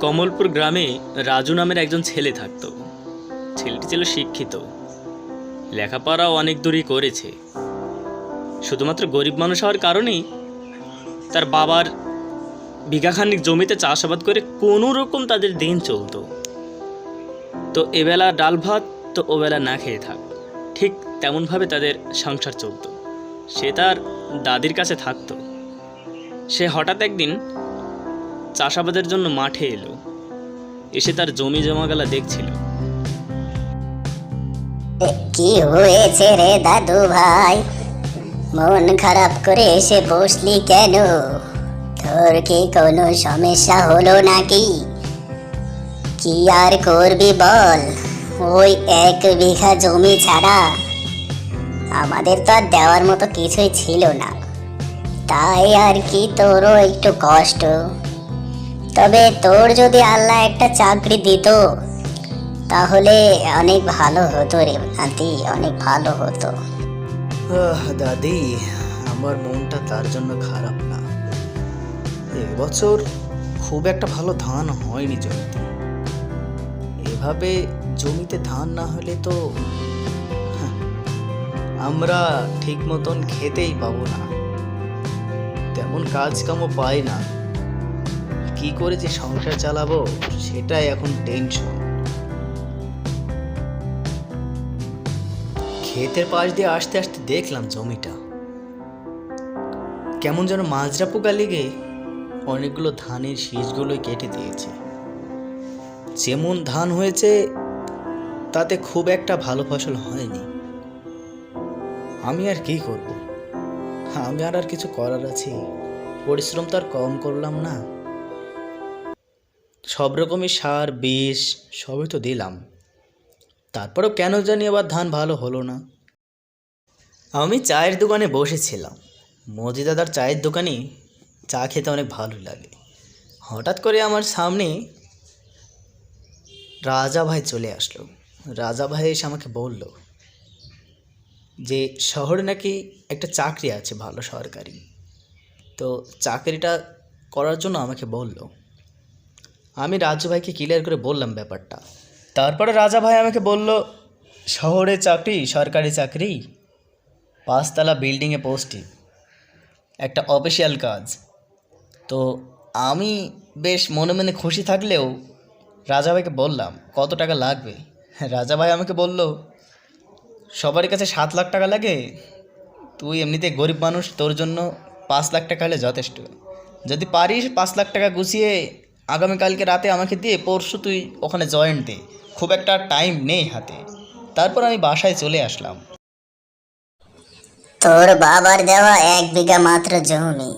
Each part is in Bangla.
কমলপুর গ্রামে রাজু নামের একজন ছেলে থাকতো। ছেলেটি ছিল শিক্ষিত। লেখাপড়াও অনেক দূরই করেছে। শুধুমাত্র গরিব মানুষ হওয়ার কারণেই তার বাবার বিঘাখানিক জমিতে চাষাবাদ করে কোনো রকম তাদের দিন চলতো। তো এবেলা ডাল ভাত তো ওবেলা না খেয়ে থাক। ঠিক তেমনভাবে তাদের সংসার চলতো। সে তার দাদির কাছে থাকতো। সে হঠাৎ একদিন চাষাবাদের জন্য মাঠে এলো। এসে তার জমি জমাগালা দেখছিল। কি হয়েছে রে দাদু ভাই? মন খারাপ করে এসে বসলি কেন? তোর কি কোনো সমস্যা হলো নাকি? কি আর করবি বল? ওই এক বিঘা জমি ছাড়া আমাদের তো আর দেওয়ার মতো কিছুই ছিল না। তাই আর কি তোরও একটু কষ্ট? তবে তোর যদি আল্লাহ একটা চাকরি দিত তাহলে অনেক ভালো হতো রে নাতি অনেক ভালো হতো। দাদি আমার মনটা তার জন্য খারাপ না। এবছর খুব একটা ভালো ধান হয়নি জমিতে। এভাবে জমিতে ধান না হলে তো হ্যাঁ, আমরা ঠিক মতন খেতেই পাবো না। তেমন কাজ কামও পাই না। কি করে যে সংসার চালাবো, সেটাই এখন টেনশন ক্ষেতের পাশ দিয়ে আসতে আসতে দেখলাম জমিটা। কেমন যেন মাজরা পোকা লেগে অনেকগুলো ধানের শীষগুলো কেটে দিয়েছে। যেমন ধান হয়েছে, তাতে খুব একটা ভালো ফসল হয়নি। আমি আর কি করব? আমি আর আর কিছু করার আছে পরিশ্রম তো আর কম করলাম না। সব রকমই সার, বিষ, সবই তো দিলাম। তারপরেও কেন জানি আবার ধান ভালো হলো না। আমি চায়ের দোকানে বসেছিলাম। মজি দাদার চায়ের দোকানে চা খেতে অনেক ভালো লাগে। হঠাৎ করে আমার সামনে রাজা ভাই চলে আসলো। রাজা ভাই এসে আমাকে বলল যে, শহরে নাকি একটা চাকরি আছে ভালো সরকারি। তো চাকরিটা করার জন্য আমাকে বলল আমি রাজু ভাইকে ক্লিয়ার করে বললাম ব্যাপারটা। তারপরে রাজা ভাই আমাকে বলল, শহরে চাকরি, সরকারি চাকরি? পাঁচতলা বিল্ডিংয়ে পোস্টিং একটা অফিসিয়াল কাজ। তো আমি বেশ মনে মনে খুশি থাকলেও রাজা ভাইকে বললাম, কত টাকা লাগবে? রাজা ভাই আমাকে বলল সবার কাছে সাত লাখ টাকা লাগে। তুই এমনিতে গরিব মানুষ, তোর জন্য পাঁচ লাখ টাকা হলে যথেষ্ট। যদি পারিস পাঁচ লাখ টাকা গুছিয়ে আগামীকালকে রাতে আমাকে দিয়ে পরশু তুই ওখানে জয়েন্ট দে। খুব একটা টাইম নেই হাতে। তারপর আমি বাসায় চলে আসলাম। তোর বাবার দেওয়া এক বিঘা মাত্র জমি।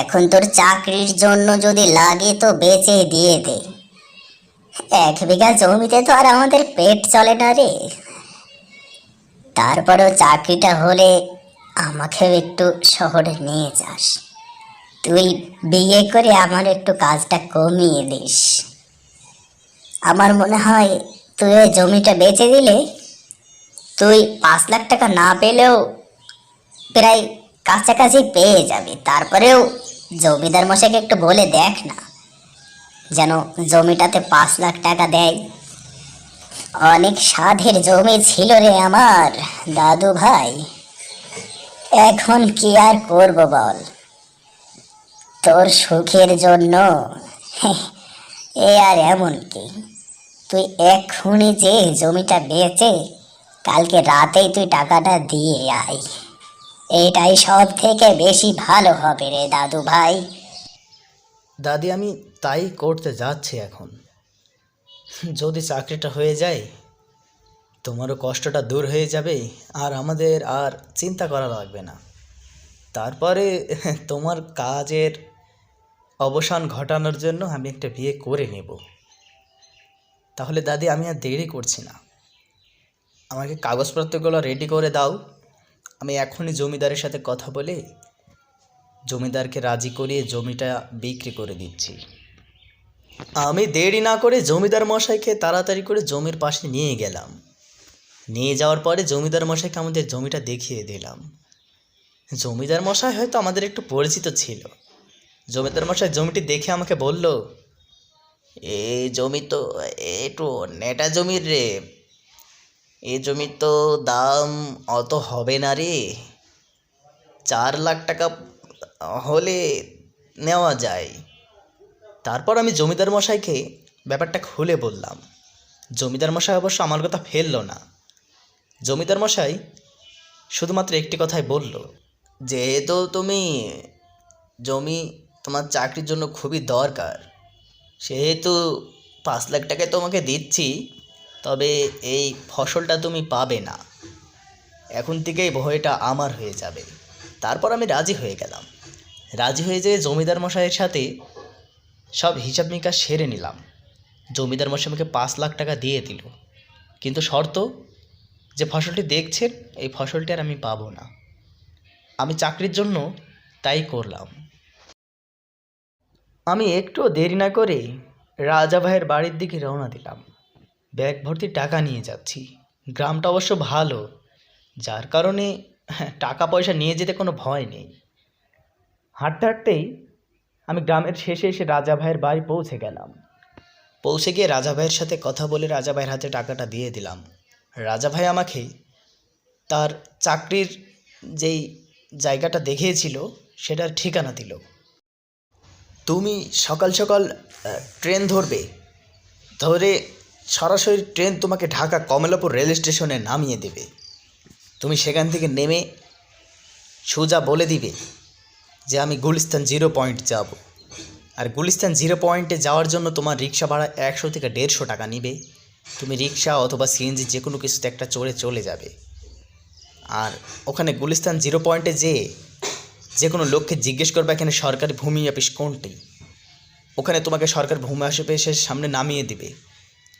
এখন তোর চাকরির জন্য যদি লাগে তো বেচে দিয়ে দে। এক বিঘা জমিতে তো আর আমাদের পেট চলে না রে। তারপরেও চাকরিটা হলে আমাকেও একটু শহরে নিয়ে যাস। তুই বিয়ে করে আমার একটু কাজটা কমিয়ে দিস। আমার মনে হয় তুই ওই জমিটা বেচে দিলে তুই পাঁচ লাখ টাকা না পেলেও প্রায় কাছাকাছি পেয়ে যাবে। তারপরেও জমিদার মশাইকে একটু বলে দেখ না যেন জমিটাতে পাঁচ লাখ টাকা দেয়। অনেক সাধের জমি ছিল রে আমার দাদু ভাই এখন কি আর করব বল? তোর সুখের জন্য। এ আর এমন কি? তুই এক্ষুনি যে জমিটা বেচে কালকে রাতেই তুই টাকাটা দিয়ে আয়। এটাই সব থেকে বেশি ভালো হবে রে দাদু ভাই। দাদি, আমি তাই করতে যাচ্ছি এখন। যদি চাকরিটা হয়ে যায়, তোমারও কষ্টটা দূর হয়ে যাবে আর আমাদের আর চিন্তা করা লাগবে না। তারপরে তোমার কাজের অবসান ঘটানোর জন্য আমি একটা বিয়ে করে নেব। তাহলে দাদি, আমি আর দেরি করছি না। আমাকে কাগজপত্রগুলো রেডি করে দাও। আমি এখনই জমিদারের সাথে কথা বলে জমিদারকে রাজি করিয়ে জমিটা বিক্রি করে দিচ্ছি। আমি দেরি না করে জমিদার মশাইকে তাড়াতাড়ি করে জমির পাশে নিয়ে গেলাম। নিয়ে যাওয়ার পরে জমিদার মশাইকে আমাদের জমিটা দেখিয়ে দিলাম। জমিদার মশাই হয়তো আমাদের একটু পরিচিত ছিল। জমিদার মশাই জমিটি দেখে আমাকে বলল, এই জমি তো একটু নেটা জমির রে। এ জমির তো দাম অত হবে না রে। চার লাখ টাকা হলে নেওয়া যায়। তারপর আমি জমিদার মশাইকে ব্যাপারটা খুলে বললাম। জমিদার মশাই অবশ্য আমার কথা ফেলল না। জমিদার মশাই শুধুমাত্র একটি কথাই বলল, যেহেতু তুমি জমি তোমার চাকরির জন্য খুবই দরকার। সেহেতু পাঁচ লাখ টাকায় তোমাকে দিচ্ছি, তবে এই ফসলটা তুমি পাবে না। এখন থেকেই ভয়টা আমার হয়ে যাবে। তারপর আমি রাজি হয়ে গেলাম। রাজি হয়ে যেয়ে জমিদার মশাইয়ের সাথে সব হিসাব নিকাশ সেরে নিলাম। জমিদার মশাই আমাকে পাঁচ লাখ টাকা দিয়ে দিল। কিন্তু শর্ত, যে ফসলটি দেখছেন, এই ফসলটি আর আমি পাবো না। আমি চাকরির জন্য তাই করলাম। আমি একটু দেরি না করে রাজা ভাইয়ের বাড়ির দিকে রওনা দিলাম। ব্যাগ ভর্তি টাকা নিয়ে যাচ্ছি। গ্রামটা অবশ্য ভালো। যার কারণে হ্যাঁ, টাকা পয়সা নিয়ে যেতে কোনো ভয় নেই। হাঁটতে হাঁটতেই আমি গ্রামের শেষে এসে রাজা ভাইয়ের বাড়ি পৌঁছে গেলাম। পৌঁছে গিয়ে রাজা ভাইয়ের সাথে কথা বলে রাজা ভাইয়ের হাতে টাকাটা দিয়ে দিলাম। রাজা ভাই আমাকে তার চাকরির যেই জায়গাটা দেখিয়েছিল সেটার ঠিকানা দিল। তুমি সকাল সকাল ট্রেন ধরবে। ধরে সরাসরি ট্রেন তোমাকে ঢাকা কমলাপুর রেল স্টেশনে নামিয়ে দেবে। তুমি সেখান থেকে নেমে সোজা বলে দিবে যে আমি গুলিস্তান জিরো পয়েন্ট যাব। আর গুলিস্তান জিরো পয়েন্টে যাওয়ার জন্য তোমার রিক্সা ভাড়া একশো থেকে দেড়শো টাকা নিবে। তুমি রিক্সা অথবা সিএনজি যে কোনো কিছুতে একটা চড়ে চলে যাবে। আর ওখানে গুলিস্তান জিরো পয়েন্টে যেয়ে যে কোনো লোককে জিজ্ঞেস করবে এখানে সরকারি ভূমি অফিস কোনটি? ওখানে তোমাকে সরকার ভূমি অফিসের সামনে নামিয়ে দিবে।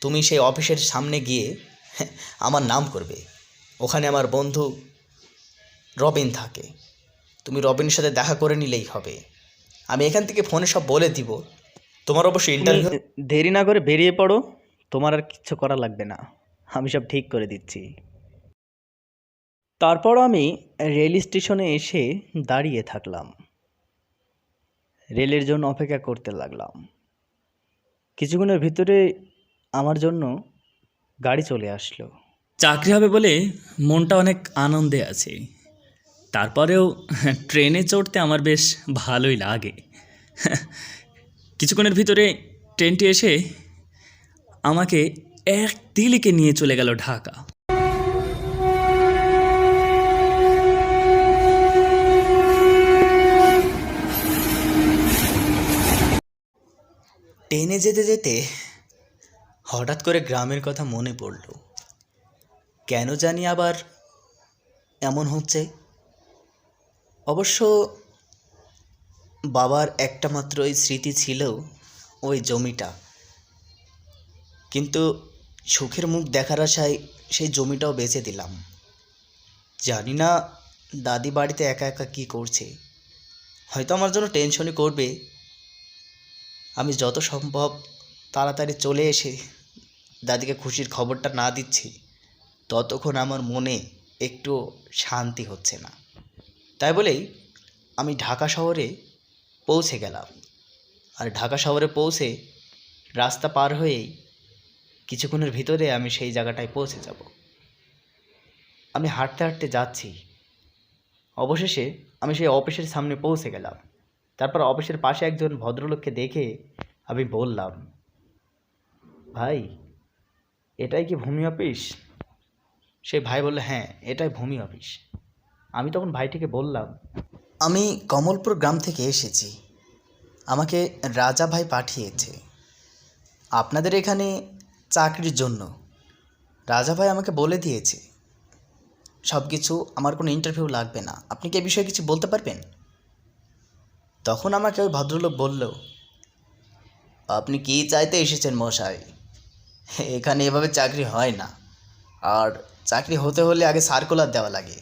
তুমি সেই অফিসের সামনে গিয়ে আমার নাম করবে। ওখানে আমার বন্ধু রবিন থাকে। তুমি রবিনের সাথে দেখা করে নিলেই হবে। আমি এখান থেকে ফোনে সব বলে দিব। তোমার অবশ্যই ইন্টারভিউ দেরি না করে বেরিয়ে পড়ো। তোমার আর কিচ্ছু করা লাগবে না। আমি সব ঠিক করে দিচ্ছি। তারপর আমি রেল স্টেশনে এসে দাঁড়িয়ে থাকলাম। রেলের জন্য অপেক্ষা করতে লাগলাম। কিছুক্ষণের ভিতরে আমার জন্য গাড়ি চলে আসলো। চাকরি হবে বলে মনটা অনেক আনন্দে আছে। তারপরেও ট্রেনে চড়তে আমার বেশ ভালোই লাগে। কিছুক্ষণের ভিতরে ট্রেনটি এসে আমাকে এক দিলিকে নিয়ে চলে গেল ঢাকা। ট্রেনে যেতে যেতে হঠাৎ করে গ্রামের কথা মনে পড়ল। কেন জানি আবার এমন হচ্ছে। অবশ্য বাবার একটা মাত্র ওই স্মৃতি ছিল ওই জমিটা। কিন্তু সুখের মুখ দেখার আশায় সেই জমিটাও বেচে দিলাম। জানি না দাদি বাড়িতে একা একা কী করছে। হয়তো আমার জন্য টেনশনই করবে। আমি যত সম্ভব তাড়াতাড়ি চলে এসে দাদিকে খুশির খবরটা না দিচ্ছি, ততক্ষণ আমার মনে একটু শান্তি হচ্ছে না। তাই বলেই আমি ঢাকা শহরে পৌঁছে গেলাম। আর ঢাকা শহরে পৌঁছে রাস্তা পার হয়েই কিছুক্ষণের ভিতরে আমি সেই জায়গাটায় পৌঁছে যাব। আমি হাঁটতে হাঁটতে যাচ্ছি। অবশেষে আমি সেই অফিসের সামনে পৌঁছে গেলাম। তারপর অফিসের পাশে একজন ভদ্রলোককে দেখে আমি বললাম, ভাই, এটাই কি ভূমি অফিস? সে ভাই বলল হ্যাঁ এটাই ভূমি অফিস। আমি তখন ভাইটিকে বললাম, আমি কমলপুর গ্রাম থেকে এসেছি। আমাকে রাজা ভাই পাঠিয়েছে। আপনাদের এখানে চাকরির জন্য। রাজা ভাই আমাকে বলে দিয়েছে। সব কিছু আমার কোনো ইন্টারভিউ লাগবে না। আপনি কি এ বিষয়ে কিছু বলতে পারবেন? তখন আমাকে ওই ভদ্রলোক বলল, আপনি কি চাইতে এসেছেন মশাই? এখানে এভাবে চাকরি হয় না। আর চাকরি হতে হলে আগে সার্কুলার দেওয়া লাগে।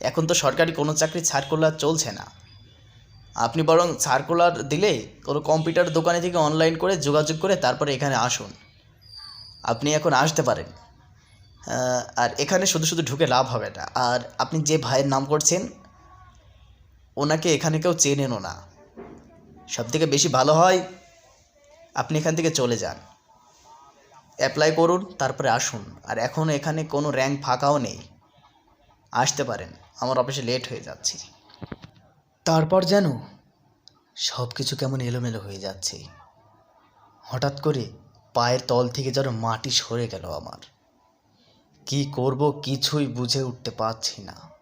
এখন তো সরকারি কোনো চাকরি সার্কুলার চলছে না। আপনি বরং সার্কুলার দিলে কোনো কম্পিউটার দোকানে থেকে অনলাইন করে যোগাযোগ করে তারপরে এখানে আসুন। আপনি এখন আসতে পারেন। আর এখানে শুধু শুধু ঢুকে লাভ হবে না। আর আপনি যে ভাইয়ের নাম করছেন, ওনাকে এখানে কেউ চেনেনও না। সব থেকে বেশি ভালো হয়, আপনি এখান থেকে চলে যান। অ্যাপ্লাই করুন, তারপরে আসুন। আর এখন এখানে কোনো র্যাঙ্ক ফাঁকাও নেই। আসতে পারেন, আমার অফিসে লেট হয়ে যাচ্ছে। তারপর যেন সব কিছু কেমন এলোমেলো হয়ে যাচ্ছে। হঠাৎ করে পায়ের তল থেকে যেন মাটি সরে গেল আমার। কি করব কিছুই বুঝে উঠতে পারছি না।